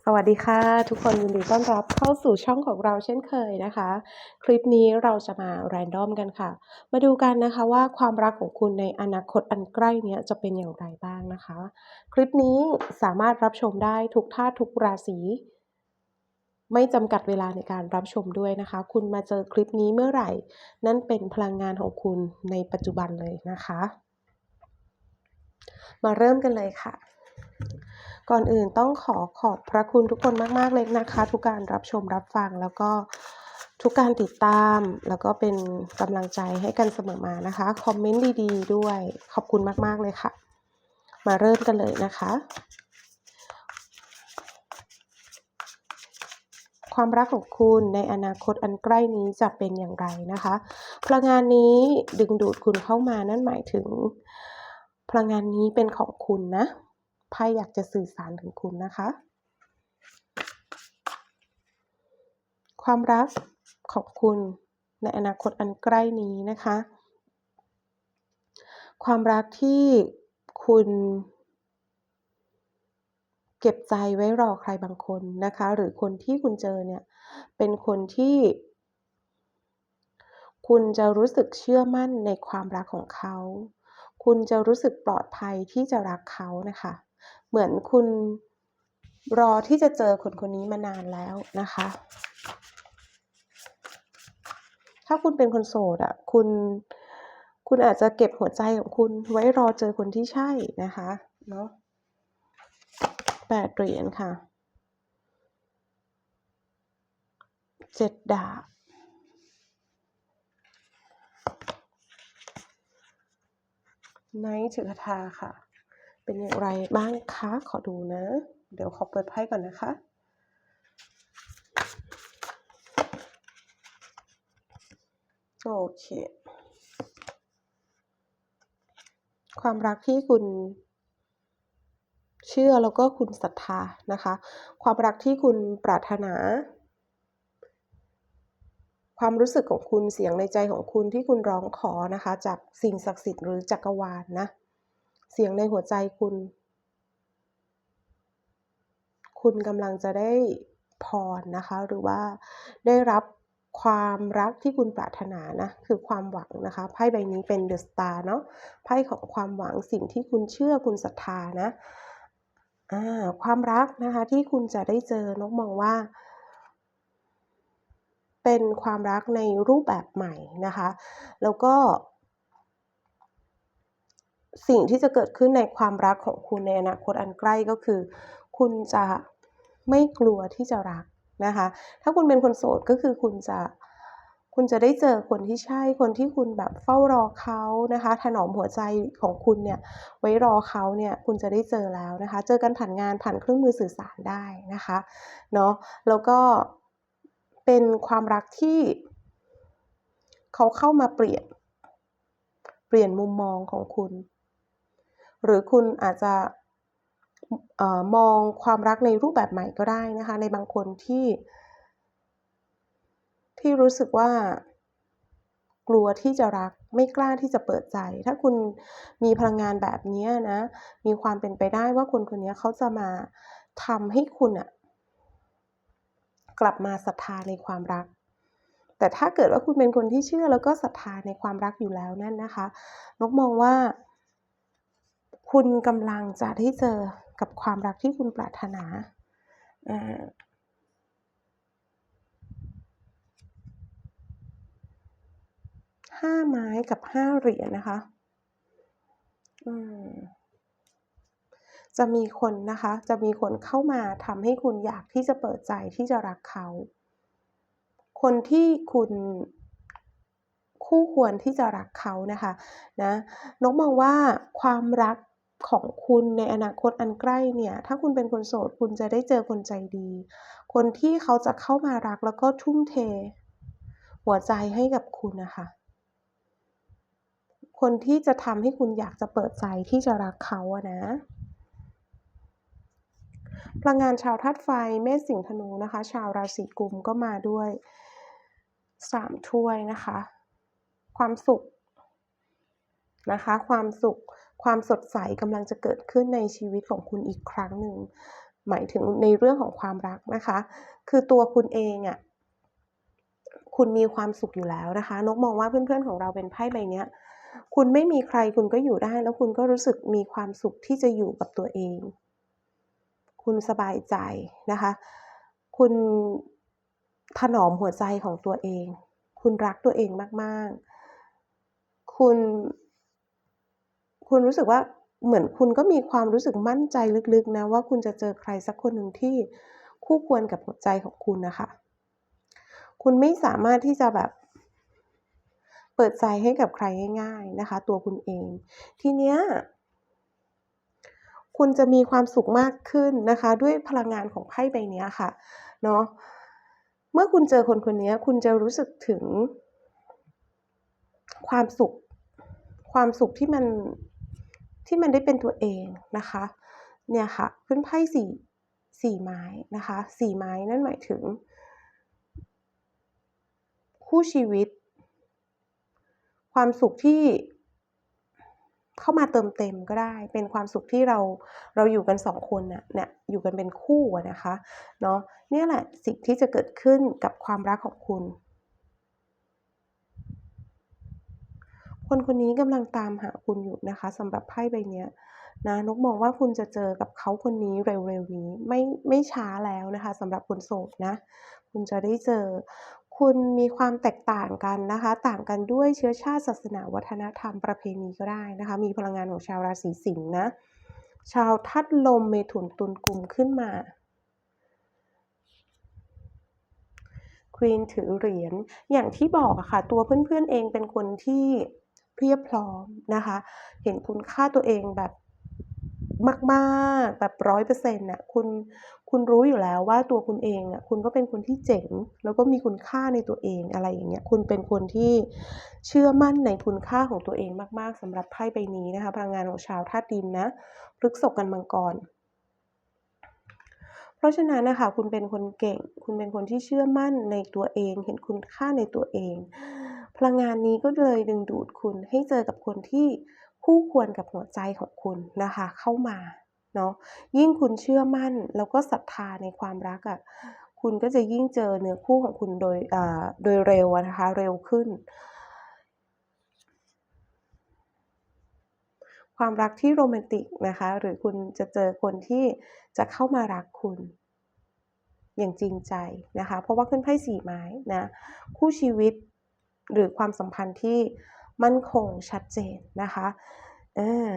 สวัสดีค่ะ ทุกคนยินดีต้อนรับเข้าสู่ช่องของเราเช่นเคยนะคะ คลิปนี้เราจะมาแรนดอมกันค่ะ มาดูกันนะคะว่าความรักของคุณในอนาคตอันใกล้เนี้ยจะเป็นอย่างไรบ้างนะคะ คลิปนี้สามารถรับชมได้ทุกท่าทุกราศีไม่จำกัดเวลาในการรับชมด้วยนะคะ คุณมาเจอคลิปนี้เมื่อไหร่ นั่นเป็นพลังงานของคุณในปัจจุบันเลยนะคะ มาเริ่มกันเลยค่ะ ก่อนอื่นต้องขอขอบพระคุณทุกคนมาก ๆ เลยนะคะ ทุกการรับชมรับฟังแล้วก็ทุกการติดตามแล้วก็เป็นกำลังใจให้กันเสมอมานะคะ คอมเมนต์ดี ๆ ด้วยขอบคุณมาก ๆ เลยค่ะ มาเริ่มกันเลยนะคะ ความรักของคุณในอนาคตอันใกล้นี้จะเป็นอย่างไรนะคะ พลังงานนี้ดึงดูดคุณเข้ามานั่นหมายถึง พลังงานนี้เป็นของคุณนะ ไพ่อยากจะสื่อสารถึงคุณนะคะ ความรักของคุณในอนาคตอันใกล้นี้นะคะ ความรักที่คุณเก็บใจไว้รอใครบางคนนะคะ หรือคนที่คุณเจอเนี่ยเป็นคนที่ คุณจะรู้สึกเชื่อมั่นในความรักของเขา คุณจะรู้สึกปลอดภัยที่จะรักเขานะคะ เหมือนคุณรอที่จะเจอคนคนนี้มานานแล้วนะคะ ถ้าคุณเป็นคนโสดอะคุณ คุณอาจจะเก็บหัวใจของคุณไว้รอเจอคนที่ใช่นะคะเนาะแปดเหรียญค่ะเจ็ดดาบไนท์ถือคาถาค่ะ เป็นอย่างไรบ้างคะ ขอดูนะ เดี๋ยวขอเปิดไพ่ก่อนนะคะ โอเค ความรักที่คุณเชื่อแล้วก็คุณศรัทธานะคะ ความรักที่คุณปรารถนา ความรู้สึกของคุณเสียงในใจของคุณที่คุณร้องขอนะคะ จากสิ่งศักดิ์สิทธิ์หรือจักรวาลนะ เสียงในหัวใจคุณ คุณกำลังจะได้พรนะคะ หรือว่าได้รับความรักที่คุณปรารถนานะ คือความหวังนะคะไพ่ใบนี้เป็นเดอะสตาร์เนาะไพ่ของความหวังสิ่งที่คุณเชื่อคุณศรัทธานะาความรักนะคะที่คุณจะได้เจอนกมองว่า เป็นความรักในรูปแบบใหม่นะคะ แล้วก็ สิ่งที่จะเกิดขึ้นในความรักของคุณในอนาคตอันใกล้ก็คือ คุณจะไม่กลัวที่จะรักนะคะ ถ้าคุณเป็นคนโสดก็คือคุณจะคุณจะได้เจอคนที่ใช่คนที่คุณแบบเฝ้ารอเขานะคะ ถนอมหัวใจของคุณเนี่ย ไว้รอเขาเนี่ยคุณจะได้เจอแล้วนะคะ เจอกันผ่านงานผ่านเครื่องมือสื่อสารได้นะคะเนาะแล้วก็เป็นความรักที่เขาเข้ามาเปลี่ยน เปลี่ยนมุมมองของคุณ หรือคุณอาจจะออมองความรักในรูปแบบใหม่ก็ได้นะคะ ในบางคนที่ ที่รู้สึกว่ากลัวที่จะรักไม่กล้าที่จะเปิดใจ ถ้าคุณมีพลังงานแบบนี้นะ มีความเป็นไปได้ว่าคนคนนี้เขาจะมาทำให้คุณน่ะกลับมาศรัทธาในความรัก แต่ถ้าเกิดว่าคุณเป็นคนที่เชื่อแล้วก็ศรัทธาในความรักอยู่แล้วนั่นนะคะ นกมองว่า คุณกำลังจะได้เจอกับความรักที่คุณปรารถนาห้าไม้กับห้าเหรียญนะคะจะมีคนนะคะ จะมีคนเข้ามาทำให้คุณอยากที่จะเปิดใจที่จะรักเขา คนที่คุณคู่ควรที่จะรักเขานะคะนะนกมองว่าความรัก ของคุณในอนาคตอันใกล้เนี่ย ถ้าคุณเป็นคนโสด คุณจะได้เจอคนใจดี คนที่เขาจะเข้ามารักแล้วก็ทุ่มเท หัวใจให้กับคุณนะคะ คนที่จะทำให้คุณอยากจะเปิดใจที่จะรักเขาอะนะพลังงานชาวธาตุไฟเมษสิงห์ธนูนะคะ ชาวราศีกุมก็มาด้วย3ถ้วยนะคะ ความสุขนะคะ ความสุข ความสดใสกำลังจะเกิดขึ้นในชีวิตของคุณอีกครั้งหนึ่ง หมายถึงในเรื่องของความรักนะคะ คือตัวคุณเองอะคุณมีความสุขอยู่แล้วนะคะ นกมองว่าเพื่อนๆของเราเป็นไพ่ใบเนี้ยคุณไม่มีใครคุณก็อยู่ได้ แล้วคุณก็รู้สึกมีความสุขที่จะอยู่กับตัวเอง คุณสบายใจนะคะ คุณถนอมหัวใจของตัวเอง คุณรักตัวเองมากๆ คุณ คุณรู้สึกว่าเหมือนคุณก็มีความรู้สึกมั่นใจลึกๆนะว่าคุณจะเจอใครสักคนหนึ่งที่คู่ควรกับหัวใจของคุณนะคะ คุณไม่สามารถที่จะแบบเปิดใจให้กับใครง่ายๆนะคะ ตัวคุณเอง ทีเนี้ยคุณจะมีความสุขมากขึ้นนะคะ ด้วยพลังงานของไพ่ใบนี้ค่ะเนาะเมื่อคุณเจอคนคนนี้คุณจะรู้สึกถึงความสุข ความสุขที่มัน ที่มันได้เป็นตัวเองนะคะ เนี่ยค่ะ ขึ้นไพ่สี่สี่ไม้นะคะสี่ไม้นั่นหมายถึง คู่ชีวิต ความสุขที่เข้ามาเติมเต็มก็ได้ เป็นความสุขที่เราเราอยู่กันสองคนน่ะเนี่ยอยู่กันเป็นคู่นะคะเนาะเนี่ยแหละสิ่งที่จะเกิดขึ้นกับความรักของคุณ คนคนนี้กำลังตามหาคุณอยู่นะคะสำหรับไพ่ใบเนี้ยนะนกมองว่าคุณจะเจอกับเขาคนนี้เร็วๆนี้ไม่ไม่ช้าแล้วนะคะสำหรับคนโสดนะ คุณจะได้เจอ คุณมีความแตกต่างกันนะคะ ต่างกันด้วยเชื้อชาติศาสนาวัฒนธรรมประเพณีก็ได้นะคะ มีพลังงานของชาวราศีสิงห์นะชาวทัดลมเมถุนตุลกุมขึ้นมาควีนถือเหรียญอย่างที่บอกอะค่ะ ตัวเพื่อนๆเองเป็นคนที่ เพียบพร้อมนะคะ เห็นคุณค่าตัวเองแบบมากๆแบบร้อยเปอร์เซ็นต์น่ะคุณคุณรู้อยู่แล้วว่าตัวคุณเองอะคุณก็เป็นคนที่เจ๋ง แล้วก็มีคุณค่าในตัวเองอะไรอย่างเงี้ยคุณเป็นคนที่เชื่อมั่นในคุณค่าของตัวเองมาก ๆสำหรับไพ่ใบนี้นะคะพลังงานของชาวธาตุดินนะพฤกษกกันมังกร เพราะฉะนั้นนะคะคุณเป็นคนเก่ง คุณเป็นคนที่เชื่อมั่นในตัวเอง เห็นคุณค่าในตัวเอง พลังงานนี้ก็เลยดึงดูดคุณให้เจอกับคนที่คู่ควรกับหัวใจของคุณนะคะ เข้ามาเนาะยิ่งคุณเชื่อมั่นแล้วก็ศรัทธาในความรักอะ่ะคุณก็จะยิ่งเจอเนื้อคู่ของคุณโดยโดยเร็วนะคะเร็วขึ้น ความรักที่โรแมนติกนะคะ หรือคุณจะเจอคนที่จะเข้ามารักคุณอย่างจริงใจนะคะ เพราะว่าขึ้นไพ่สี่ไม้นะคู่ชีวิต หรือความสัมพันธ์ที่มั่นคงชัดเจนนะคะเออ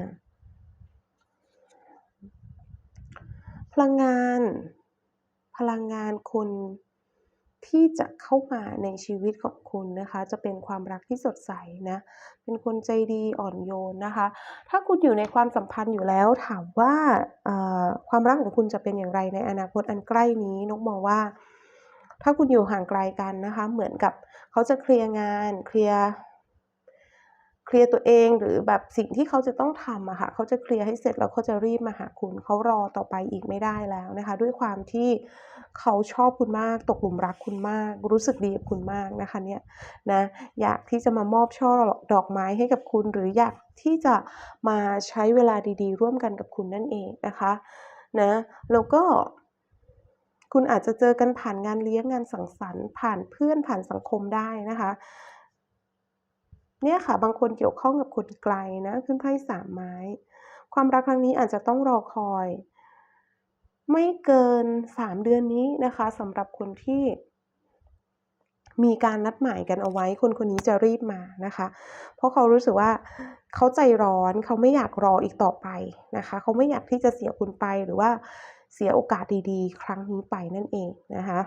พลังงาน พลังงานคนที่จะเข้ามาในชีวิตของคุณนะคะ จะเป็นความรักที่สดใสนะ เป็นคนใจดีอ่อนโยนนะคะ ถ้าคุณอยู่ในความสัมพันธ์อยู่แล้วถามว่าความรักของคุณจะเป็นอย่างไรในอนาคตอันใกล้นี้นกมองว่า ถ้าคุณอยู่ห่างไกลกันนะคะ เหมือนกับเขาจะเคลียร์งานเคลียร์เคลียร์ตัวเองหรือแบบสิ่งที่เขาจะต้องทำอะค่ะเขาจะเคลียร์ให้เสร็จแล้วเขาจะรีบมาหาคุณเขารอต่อไปอีกไม่ได้แล้วนะคะ ด้วยความที่เขาชอบคุณมากตกหลุมรักคุณมาก รู้สึกดีกับคุณมากนะคะเนี่ยนะอยากที่จะมามอบช่อดอกไม้ให้กับคุณ หรืออยากที่จะมาใช้เวลาดีๆ ร่วมกันกับคุณนั่นเองนะคะนะแล้วก็ คุณอาจจะเจอกันผ่านงานเลี้ยงงานสังสรรค์ผ่านเพื่อนผ่านสังคมได้นะคะเนี่ยค่ะบางคนเกี่ยวข้องกับคนไกลนะขึ้นไพ่สามไม้ ความรักครั้งนี้อาจจะต้องรอคอย ไม่เกินสามเดือนนี้นะคะสำหรับคนที่ มีการนัดหมายกันเอาไว้ คนคนนี้จะรีบมานะคะ เพราะเขารู้สึกว่าเขาใจร้อนเขาไม่อยากรออีกต่อไปนะคะ เขาไม่อยากที่จะเสียคุณไปหรือว่า เสียโอกาสดีๆ ครั้งนี้ไปนั่นเองนะคะ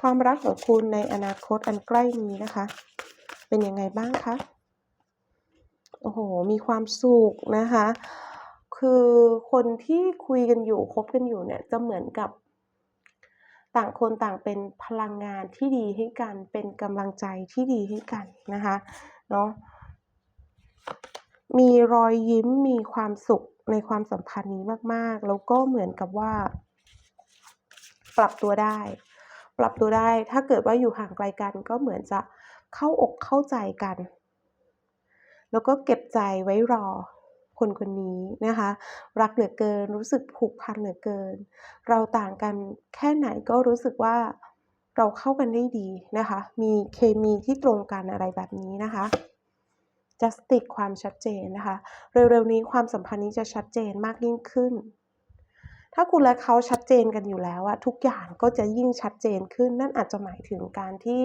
ความรักของคุณในอนาคตอันใกล้นี้นะคะ เป็นยังไงบ้างคะโอ้โห มีความสุขนะคะ คือคนที่คุยกันอยู่คบกันอยู่เนี่ยจะเหมือนกับ ต่างคนต่างเป็นพลังงานที่ดีให้กันเป็นกำลังใจที่ดีให้กันนะคะเนาะ มีรอยยิ้มมีความสุขในความสัมพันธ์นี้มากๆ แล้วก็เหมือนกับว่า ปรับตัวได้ ปรับตัวได้ ถ้าเกิดว่าอยู่ห่างไกลกันก็เหมือนจะเข้าอกเข้าใจกัน แล้วก็เก็บใจไว้รอคคนคนนี้นะคะ รักเหลือเกิน รู้สึกผูกพันเหลือเกิน เราต่างกันแค่ไหนก็รู้สึกว่าเราเข้ากันได้ดีนะคะ มีเคมีที่ตรงกันอะไรแบบนี้นะคะ justice ความชัดเจนนะคะ เร็วๆนี้ความสัมพันธ์นี้จะชัดเจนมากยิ่งขึ้น ถ้าคุณและเขาชัดเจนกันอยู่แล้วอะทุกอย่างก็จะยิ่งชัดเจนขึ้น นั่นอาจจะหมายถึงการที่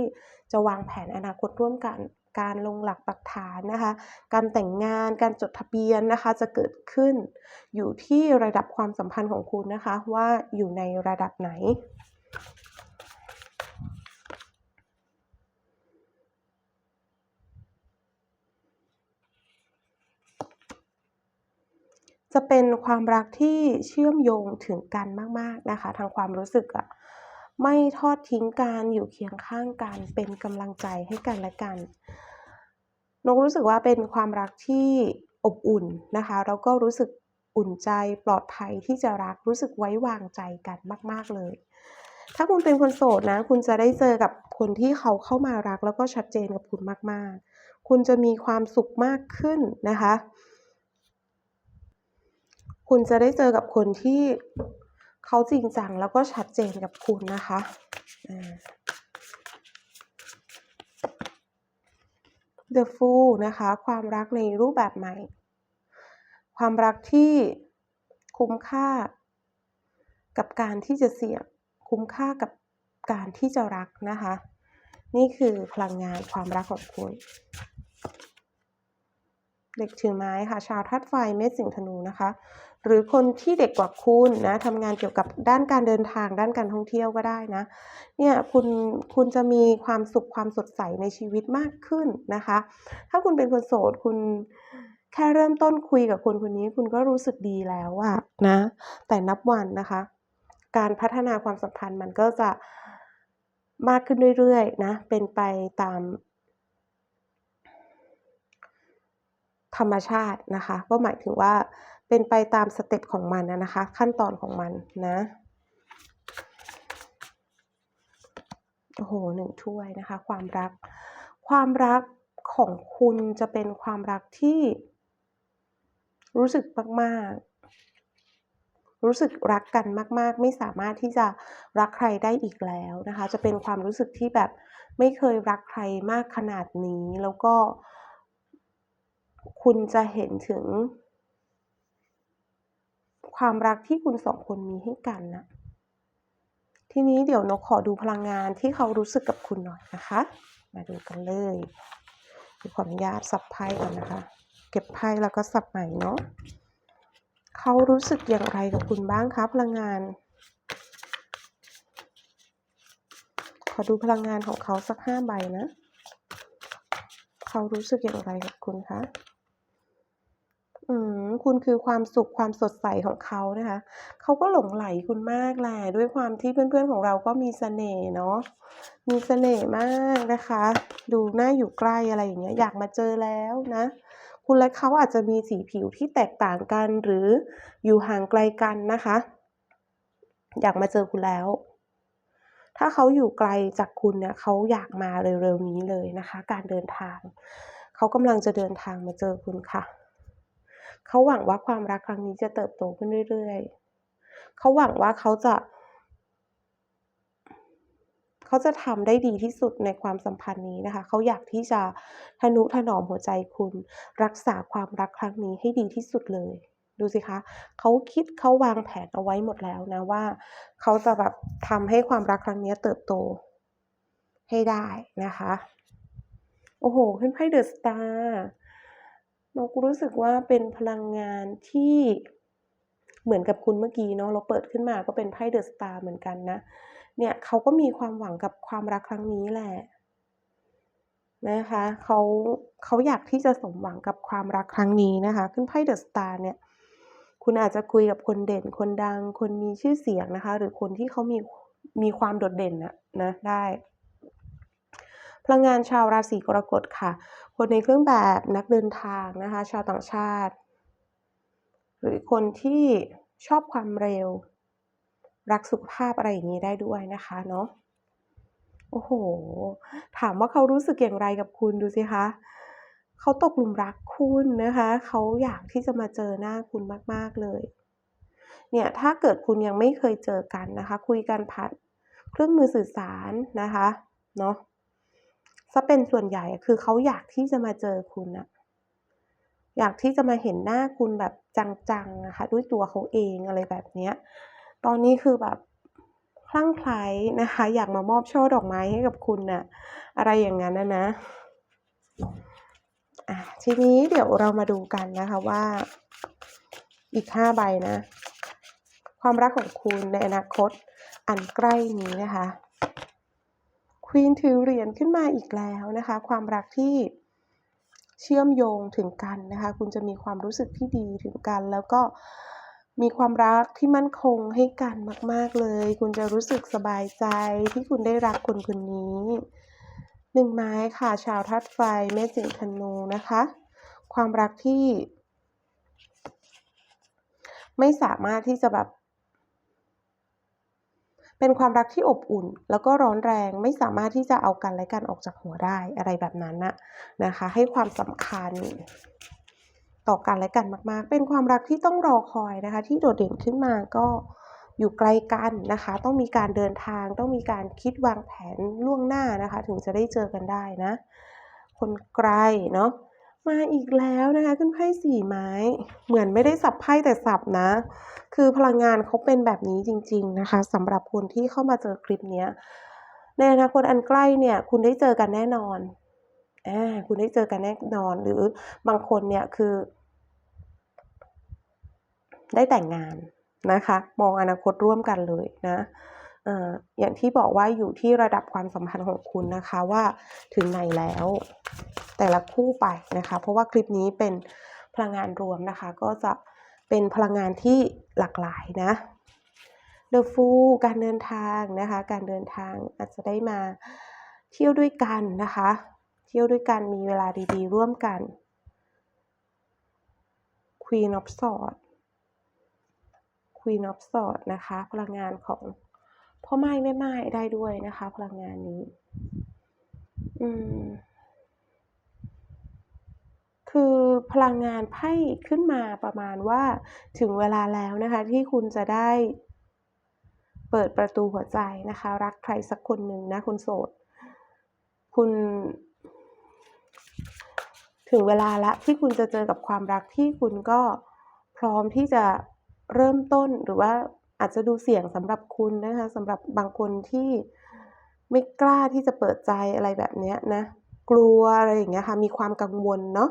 จะวางแผนอนาคตร่วมกัน การลงหลักปักฐานนะคะ การแต่งงาน การจดทะเบียนนะคะจะเกิดขึ้น อยู่ที่ระดับความสัมพันธ์ของคุณนะคะว่าอยู่ในระดับไหน จะเป็นความรักที่เชื่อมโยงถึงกันมาก ๆ นะคะ ทางความรู้สึกอะไม่ทอดทิ้งกันอยู่เคียงข้างกัน เป็นกำลังใจให้กันและกันนกรู้สึกว่าเป็นความรักที่อบอุ่นนะคะแล้วก็รู้สึกอุ่นใจปลอดภัยที่จะรักรู้สึกไว้วางใจกันมาก ๆเลย ถ้าคุณเป็นคนโสดนะ คุณจะได้เจอกับคนที่เขาเข้ามารักแล้วก็ชัดเจนกับคุณมาก ๆ คุณจะมีความสุขมากขึ้นนะคะ คุณจะได้เจอกับคนที่เขาจริงจังแล้วก็ชัดเจนกับคุณนะคะอ่า The Fool นะคะ ความรักในรูปแบบใหม่ ความรักที่คุ้มค่า กับการที่จะเสี่ยงคุ้มค่ากับการที่จะรักนะคะ นี่คือพลังงานความรักของคุณ เด็กถือไม้ค่ะ ชาวธาตุไฟเมษสิงห์ธนูนะคะ หรือคนที่เด็กกว่าคุณนะทำงานเกี่ยวกับด้านการเดินทางด้านการท่องเที่ยวก็ได้นะเนี่ยคุณคุณจะมีความสุขความสดใสในชีวิตมากขึ้นนะคะ ถ้าคุณเป็นคนโสดคุณแค่เริ่มต้นคุยกับคนคนนี้คุณก็รู้สึกดีแล้วอะนะ แต่นับวันนะคะ การพัฒนาความสัมพันธ์มันก็จะมากขึ้นเรื่อยๆนะเป็นไปตาม ธรรมชาตินะคะ ก็หมายถึงว่าเป็นไปตามสเต็ปของมันนะคะ ขั้นตอนของมันนะโอ้โฮ1ถ้วยนะคะ ความรัก ความรักของคุณจะเป็นความรักที่รู้สึกมากๆ รู้สึกรักกันมาก ๆ ไม่สามารถที่จะรักใครได้อีกแล้วนะคะ จะเป็นความรู้สึกที่แบบไม่เคยรักใครมากขนาดนี้แล้วก็ คุณจะเห็นถึง ความรักที่คุณ2คนมีให้กันนะ ทีนี้เดี๋ยวนกขอดูพลังงานที่เขารู้สึกกับคุณหน่อยนะคะ มาดูกันเลยเดี๋ยวขออนุญาตสับไพ่ก่อนนะคะ เก็บไพ่แล้วก็สับใหม่เนาะเขารู้สึกอย่างไรกับคุณบ้างคะพลังงาน ขอดูพลังงานของเขาสัก5ใบนะ เขารู้สึกอย่างไรกับคุณคะ? อืม คุณคือความสุข ความสดใสของเขานะคะ เขาก็หลงใหลคุณมากแหละ ด้วยความที่เพื่อนๆของเราก็มีเสน่ห์เนาะ มีเสน่ห์มากนะคะ ดูน่าอยู่ใกล้อะไรอย่างเงี้ย อยากมาเจอแล้วนะ คุณและเขาอาจจะมีสีผิวที่แตกต่างกันหรืออยู่ห่างไกลกันนะคะ อยากมาเจอคุณแล้ว ถ้าเขาอยู่ไกลจากคุณเนี่ยเขาอยากมาเร็วๆนี้เลยนะคะ การเดินทาง เขากำลังจะเดินทางมาเจอคุณค่ะ เขาหวังว่าความรักครั้งนี้จะเติบโตขึ้นเรื่อยๆ เขาหวังว่าเขาจะ เขาจะทำได้ดีที่สุดในความสัมพันธ์นี้นะคะ เขาอยากที่จะทนุถนอมหัวใจคุณ รักษาความรักครั้งนี้ให้ดีที่สุดเลย ดูสิคะ เขาคิดเขาวางแผนเอาไว้หมดแล้วนะว่า เขาจะแบบทำให้ความรักครั้งนี้เติบโตให้ได้นะคะ โอ้โฮขึ้นไพ่ The Star นกรู้สึกว่าเป็นพลังงานที่เหมือนกับคุณเมื่อกี้เนาะเราเปิดขึ้นมาก็เป็นไพ่ The Star เหมือนกันนะเนี่ยเขาก็มีความหวังกับความรักครั้งนี้แหละนะคะเขาเขาอยากที่จะสมหวังกับความรักครั้งนี้นะคะ ขึ้นไพ่ The Star เนี่ยคุณอาจจะคุยกับคนเด่นคนดัง คนมีชื่อเสียงนะคะ หรือคนที่เขามีมีความโดดเด่นนะนะได้พลังงานชาวราศีกรกฎค่ะ คนในเครื่องแบบนักเดินทางนะคะชาวต่างชาติ หรือคนที่ชอบความเร็ว รักสุขภาพอะไรอย่างงี้ได้ด้วยนะคะเนาะโอ้โฮถามว่าเขารู้สึกอย่างไรกับคุณดูสิคะเขาตกหลุมรักคุณนะคะ เขาอยากที่จะมาเจอหน้าคุณมาก ๆ เลย เนี่ยถ้าเกิดคุณยังไม่เคยเจอกันนะคะ คุยกันผ่านเครื่องมือสื่อสารนะคะเนาะะเป็นส่วนใหญ่คือเขาอยากที่จะมาเจอคุณน่ะอยากที่จะมาเห็นหน้าคุณแบบจังๆนะคะด้วยตัวเขาเองอะไรแบบเนี้ยตอนนี้คือแบบคลั่งไคล้นะคะ อยากมามอบช่อดอกไม้ให้กับคุณน่ะอะไรอย่างงั้นนะนะอ่าทีนี้เดี๋ยวเรามาดูกันนะคะว่า อีก5ใบนะ ความรักของคุณในอนาคตอันใกล้นี้นะคะ Queen ถือเหรียญขึ้นมาอีกแล้วนะคะ ความรักที่เชื่อมโยงถึงกันนะคะ คุณจะมีความรู้สึกที่ดีถึงกัน แล้วก็มีความรักที่มั่นคงให้กันมาก ๆเลย คุณจะรู้สึกสบายใจที่คุณได้รักคนคนนี้หนึ่งไม้ค่ะ ชาวธาตุไฟแม่สิงธนูนะคะ ความรักที่ ไม่สามารถที่จะแบบ เป็นความรักที่อบอุ่น แล้วก็ร้อนแรงไม่สามารถที่จะเอากันและกันออกจากหัวได้อะไรแบบนั้นนะนะคะ ให้ความสำคัญต่อกันและกันมาก ๆ เป็นความรักที่ต้องรอคอยนะคะ ที่โดดเด่นขึ้นมาก็อยู่ไกลกันนะคะ ต้องมีการเดินทาง ต้องมีการคิดวางแผนล่วงหน้านะคะ ถึงจะได้เจอกันได้นะ คนไกลเนาะ มาอีกแล้วนะคะ ขึ้นไพ่สี่ไม้ เหมือนไม่ได้สับไพ่แต่สับนะ คือพลังงานเขาเป็นแบบนี้จริง ๆนะคะสำหรับคนที่เข้ามาเจอคลิปเนี้ยในอนาคตอันใกล้เนี่ย คุณได้เจอกันแน่นอนอาคุณได้เจอกันแน่นอน หรือบางคนเนี่ยคือ ได้แต่งงานนะคะ มองอนาคตร่วมกันเลยนะ อย่างที่บอกว่าอยู่ที่ระดับความสัมพันธ์ของคุณนะคะว่าถึงไหนแล้ว แต่ละคู่ไปนะคะ เพราะว่าคลิปนี้เป็นพลังงานรวมนะคะ ก็จะเป็นพลังงานที่หลากหลายนะ The Fool การเดินทางนะคะ การเดินทางอาจจะได้มาเที่ยวด้วยกันนะคะ เที่ยวด้วยกันมีเวลาดีๆ ร่วมกัน Queen of Swords Queen of Swords นะคะ พลังงานของ พ่อไม้แม่ไม้ได้ด้วยนะคะ พลังงานนี้ อืม คือพลังงานไพ่ขึ้นมาประมาณว่าถึงเวลาแล้วนะคะ ที่คุณจะได้ เปิดประตูหัวใจนะคะ รักใครสักคนหนึ่งนะคนโสด คุณถึงเวลาล้วที่คุณจะเจอกับความรักที่คุณก็พร้อมที่จะเริ่มต้นหรือว่า อาจจะดูเสี่ยงสำหรับคุณนะคะสำหรับบางคนที่ไม่กล้าที่จะเปิดใจอะไรแบบนี้นะ กลัวอะไรอย่างเงี้ยค่ะ มีความกังวลเนาะ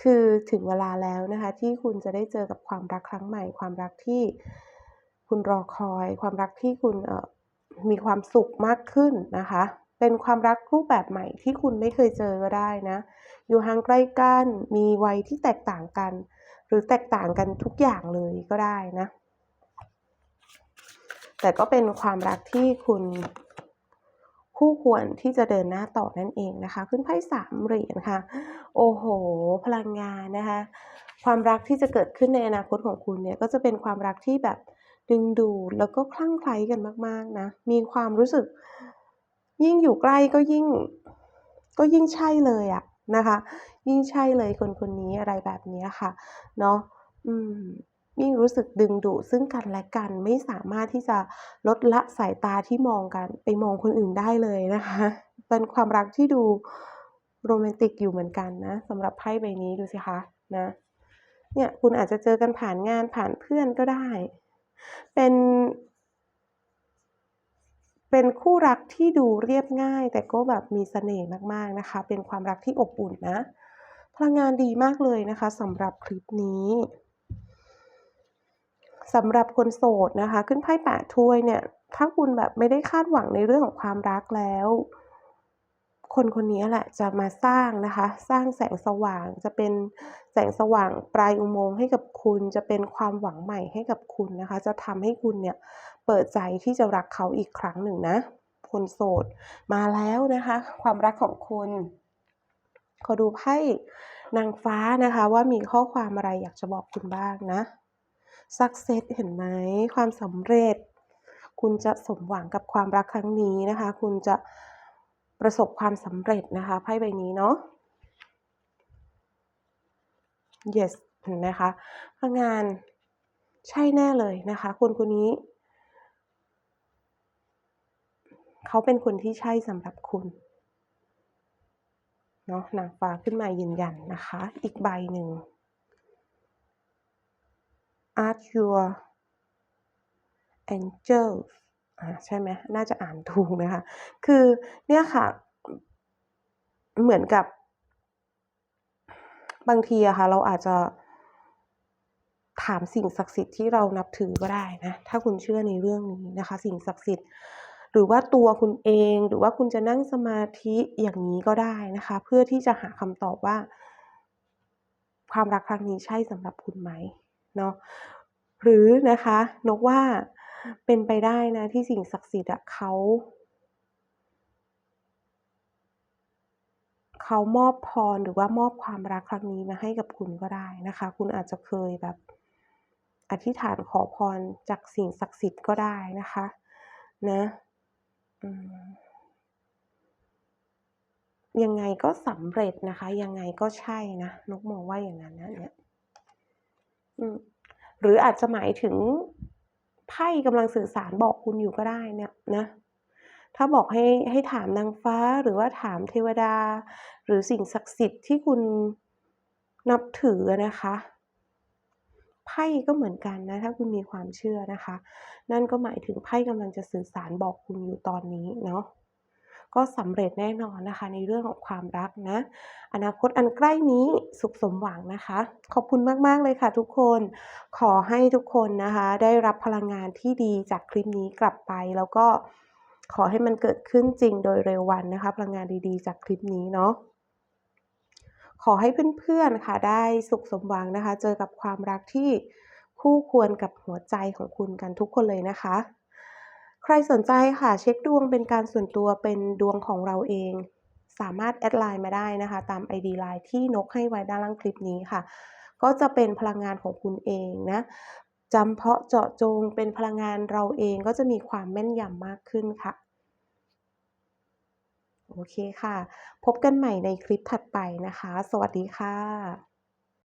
คือถึงเวลาแล้วนะคะ ที่คุณจะได้เจอกับความรักครั้งใหม่ ความรักที่คุณรอคอย ความรักที่คุณเอ่อมีความสุขมากขึ้นนะคะ เป็นความรักรูปแบบใหม่ที่คุณไม่เคยเจอก็ได้นะ อยู่ห่างไกลกัน มีวัยที่แตกต่างกัน หรือแตกต่างกันทุกอย่างเลยก็ได้นะ แต่ก็เป็นความรักที่คุณคู่ควรที่จะเดินหน้าต่อนั่นเองนะคะ ขึ้นไพ่3เหรียญค่ะ โอ้โฮพลังงานนะคะ ความรักที่จะเกิดขึ้นในอนาคตของคุณเนี่ยก็จะเป็นความรักที่แบบดึงดูดแล้วก็คลั่งไคล้กันมาก ๆนะ มีความรู้สึก ยิ่งอยู่ใกล้ก็ยิ่ง ก็ยิ่งใช่เลยอะนะคะ ยิ่งใช่เลยคนคนนี้อะไรแบบนี้ค่ะ เนาะอืม ยิ่งรู้สึกดึงดูดซึ่งกันและกันไม่สามารถที่จะลดละสายตาที่มองกัน ไปมองคนอื่นได้เลยนะคะ เป็นความรักที่ดูโรแมนติกอยู่เหมือนกันนะสำหรับไพ่ใบนี้ดูสิคะนะเนี่ยคุณอาจจะเจอกันผ่านงานผ่านเพื่อนก็ได้ เป็น เป็นคู่รักที่ดูเรียบง่าย แต่ก็แบบมีเสน่ห์มากๆนะคะ เป็นความรักที่อบอุ่นนะ พลังงานดีมากเลยนะคะสำหรับคลิปนี้ สำหรับคนโสดนะคะ ขึ้นไพ่8ถ้วยเนี่ย ถ้าคุณแบบไม่ได้คาดหวังในเรื่องของความรักแล้ว คนคนนี้แหละจะมาสร้างนะคะ สร้างแสงสว่างจะเป็นแสงสว่างปลายอุโมงค์ให้กับคุณ จะเป็นความหวังใหม่ให้กับคุณนะคะ จะทำให้คุณเนี่ยเปิดใจที่จะรักเขาอีกครั้งหนึ่งนะ คนโสดมาแล้วนะคะ ความรักของคุณขอดูไพ่นางฟ้านะคะ ว่ามีข้อความอะไรอยากจะบอกคุณบ้างนะ Success เห็นไหมความสำเร็จ คุณจะสมหวังกับความรักครั้งนี้นะคะ คุณจะประสบความสำเร็จนะคะไพ่ใบนี้เนาะ yes นไหมคะพงงานใช่แน่เลยนะคะคนคนนี้ เขาเป็นคนที่ใช่สำหรับคุณเนาะนางฟ้าขึ้นมายืนยันนะคะ อีกใบหนึ่ง Art your angels อ่าใช่ไหมน่าจะอ่านถูกนะคะ คือเนี่ยค่ะ เหมือนกับบางทีอะค่ะ เราอาจจะถามสิ่งศักดิ์สิทธิ์ที่เรานับถือก็ได้นะ ถ้าคุณเชื่อในเรื่องนี้นะคะ สิ่งศักดิ์สิทธิ์ หรือว่าตัวคุณเอง หรือว่าคุณจะนั่งสมาธิอย่างนี้ก็ได้นะคะ เพื่อที่จะหาคำตอบว่า ความรักครั้งนี้ใช่สำหรับคุณไหม เนาะหรือนะคะนกว่าเป็นไปได้นะที่สิ่งศักดิ์สิทธิ์อะเขาเขามอบพรหรือว่ามอบความรักครั้งนี้มาให้กับคุณก็ได้นะคะ คุณอาจจะเคยแบบอธิษฐานขอพรจากสิ่งศักดิ์สิทธิ์ก็ได้นะคะนะยังไงก็สำเร็จนะคะ ยังไงก็ใช่นะนกมองว่าอย่างนั้นนะเนี่ย หรืออาจจะหมายถึงไพ่กำลังสื่อสารบอกคุณอยู่ก็ได้เนี่ยนะ ถ้าบอกให้ให้ถามนางฟ้าหรือว่าถามเทวดา หรือสิ่งศักดิ์สิทธิ์ที่คุณนับถือนะคะไพ่ก็เหมือนกันนะถ้าคุณมีความเชื่อนะคะ นั่นก็หมายถึงไพ่กำลังจะสื่อสารบอกคุณอยู่ตอนนี้เนาะ ก็สำเร็จแน่นอนนะคะ ในเรื่องของความรักนะ อนาคตอันใกล้นี้สุขสมหวังนะคะ ขอบคุณมากๆเลยค่ะทุกคน ขอให้ทุกคนนะคะ ได้รับพลังงานที่ดีจากคลิปนี้กลับไปแล้วก็ขอให้มันเกิดขึ้นจริงโดยเร็ววันนะคะ พลังงานดีๆ จากคลิปนี้เนาะขอให้เพื่อนๆค่ะได้สุขสมหวังนะคะ เจอกับความรักที่คู่ควรกับหัวใจของคุณกันทุกคนเลยนะคะ ใครสนใจค่ะเช็คดวงเป็นการส่วนตัวเป็นดวงของเราเอง สามารถแอดไลน์มาได้นะคะ ตาม ID LINE ที่นกให้ไว้ด้านล่างคลิปนี้ค่ะ ก็จะเป็นพลังงานของคุณเองนะจำเพาะเจาะจงเป็นพลังงานเราเองก็จะมีความแม่นยำมากขึ้นค่ะ โอเคค่ะ พบกันใหม่ในคลิปถัดไปนะคะ สวัสดีค่ะ